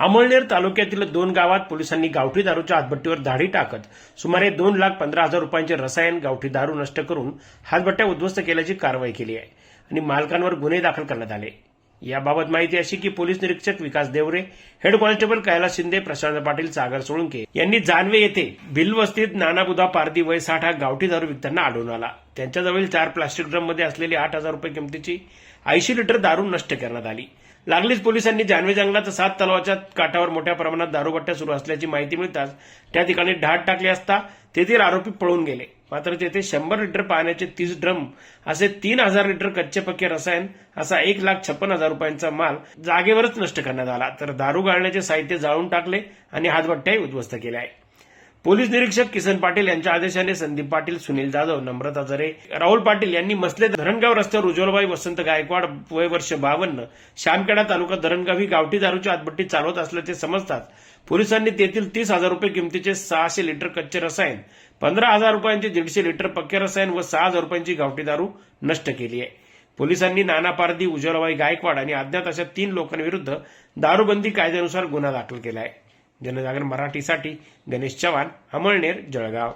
अमळनेर तालुक्यातील दोन गावात पोलिसांनी गावठी दारूच्या हातभट्टीवर धाडी टाकत सुमारे दोन लाख पंधरा हजार रुपयांचे रसायन गावठी दारू नष्ट करून हातभट्ट्या उद्ध्वस्त केल्याची कारवाई केली आहे आणि मालकांवर गुन्हे दाखल करण्यात आले. याबाबत माहिती अशी की पोलीस निरीक्षक विकास देवरे हेड कॉन्स्टेबल कैलास शिंदे प्रशांत पाटील सागर सोळंके यांनी जानवे येथे भिलवस्तीत नानाबुधा पारदी वय साठ हा गावठी दारू विकताना आढळून आला. त्यांच्याजवळील चार प्लास्टिक ड्रममध्ये असलेली आठ हजार रुपये किमतीची ऐंशी लिटर दारू नष्ट करण्यात आली. लागलीच पोलिसांनी जानवे जंगलात सात तलावाच्या काठावर मोठ्या प्रमाणात दारूगट्ट्या सुरू असल्याची माहिती मिळताच त्या ठिकाणी ढाड टाकले असता तेथील आरोपी पळून गेले. मात्र तेथे शंभर लिटर पाण्याचे तीस ड्रम असे तीन हजार लिटर कच्चे पक्के रसायन असा एक लाख छप्पन हजार रुपयांचा माल जागेवरच नष्ट करण्यात आला. तर दारू गाळण्याचे साहित्य जाळून टाकले आणि हातभट्ट्याही उद्ध्वस्त केल्या आहे. पोलीस निरीक्षक किसन पाटील यांच्या आदेशाने संदीप पाटील सुनील जाधव नम्रता जरे राहुल पाटील यांनी मसले धरणगाव रस्त्यावर उज्ज्वलबाई वसंत गायकवाड वय वर्ष बावन्न श्यामखेडा तालुका धरणगाव ही गावठी दारूची आतबट्टी चालवत असल्याचे समजतात पोलिसांनी तेथील तीस हजार रुपये किमतीचे सहाशे लिटर कच्चे रसायन पंधरा हजार रुपयांचे दीडशे लिटर पक्के रसायन व सहा हजार रुपयांची गावठी दारू नष्ट केली आहे. पोलिसांनी नाना पारदी उज्ज्वलबाई गायकवाड आणि अज्ञात अशा तीन लोकांविरुद्ध दारूबंदी कायद्यानुसार गुन्हा दाखल केला आहे. जनजागरण मराठीसाठी गणेश चव्हाण अमळनेर जळगाव.